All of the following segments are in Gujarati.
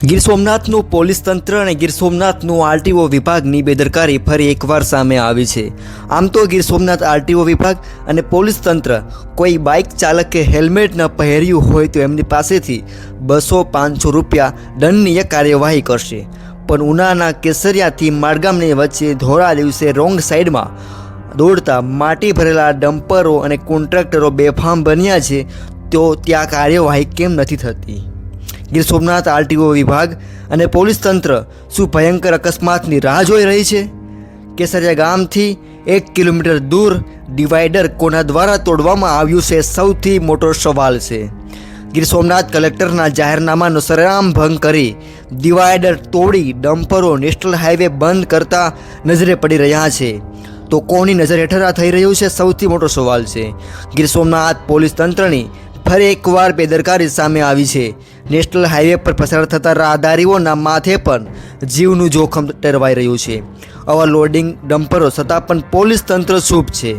ગીર સોમનાથનું પોલીસ તંત્ર અને ગીર સોમનાથનું આરટીઓ વિભાગની બેદરકારી ફરી એકવાર સામે આવી છે. આમ તો ગીર સોમનાથ આરટીઓ વિભાગ અને પોલીસ તંત્ર કોઈ બાઇક ચાલકે હેલ્મેટ ન પહેર્યું હોય તો એમની પાસેથી બસો પાંચસો રૂપિયા દંડનીય કાર્યવાહી કરશે. પણ ઉનાના કેસરિયાથી માડગામની વચ્ચે ધોળા દિવસે રોંગ સાઈડમાં દોડતા માટી ભરેલા ડમ્પરો અને કોન્ટ્રાક્ટરો બેફામ બન્યા છે, તો ત્યાં કાર્યવાહી કેમ નથી થતી? ગીર સોમનાથ આરટીઓ વિભાગ અને પોલીસ તંત્ર શું ભયંકર અકસ્માતની રાહ જોઈ રહી છે? કેસરિયા ગામથી એક કિલોમીટર દૂર ડિવાઈડર કોના દ્વારા તોડવામાં આવ્યું છે સૌથી મોટો સવાલ છે. ગીર સોમનાથ કલેક્ટરના જાહેરનામાનો સરેઆમ ભંગ કરી ડિવાઈડર તોડી ડમ્પરો નેશનલ હાઈવે બંધ કરતા નજરે પડી રહ્યા છે. તો કોની નજર હેઠળ આ થઈ રહ્યું છે? સૌથી મોટો સવાલ છે. ગીર સોમનાથ પોલીસ તંત્રની ફરી એકવાર બેદરકારી સામે આવી છે. નેશનલ હાઈવે પર પસાર થતા રાહદારીઓના માથે પણ જીવનું જોખમ ટરવાઈ રહ્યું છે. ઓવરલોડિંગ ડમ્પરો છતાં પણ પોલીસ તંત્ર ચૂપ છે.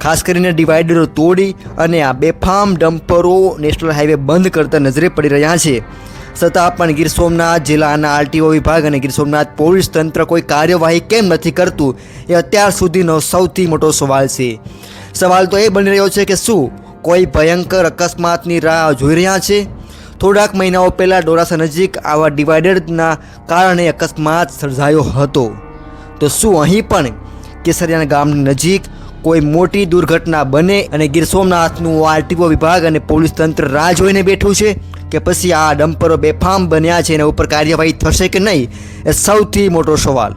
ખાસ કરીને ડિવાઈડરો તોડી અને આ બેફામ ડમ્પરો નેશનલ હાઈવે બંધ કરતા નજરે પડી રહ્યા છે. છતાં પણ ગીર સોમનાથ જિલ્લાના આરટીઓ વિભાગ અને ગીર સોમનાથ પોલીસ તંત્ર કોઈ કાર્યવાહી કેમ નથી કરતું એ અત્યાર સુધીનો સૌથી મોટો સવાલ છે. સવાલ તો એ બની રહ્યો છે કે શું કોઈ ભયંકર અકસ્માતની રાહ જોઈ રહ્યા છે? થોડાક મહિનાઓ પહેલાં ડોરાસા નજીક આવા ડિવાઈડરના કારણે અકસ્માત સર્જાયો હતો. તો શું અહીં પણ કેસરિયાના ગામની નજીક કોઈ મોટી દુર્ઘટના બને અને ગીર સોમનાથનું આરટીઓ વિભાગ અને પોલીસ તંત્ર રાહ જોઈને બેઠું છે? કે પછી આ ડમ્પરો બેફામ બન્યા છે એના ઉપર કાર્યવાહી થશે કે નહીં? એ સૌથી મોટો સવાલ.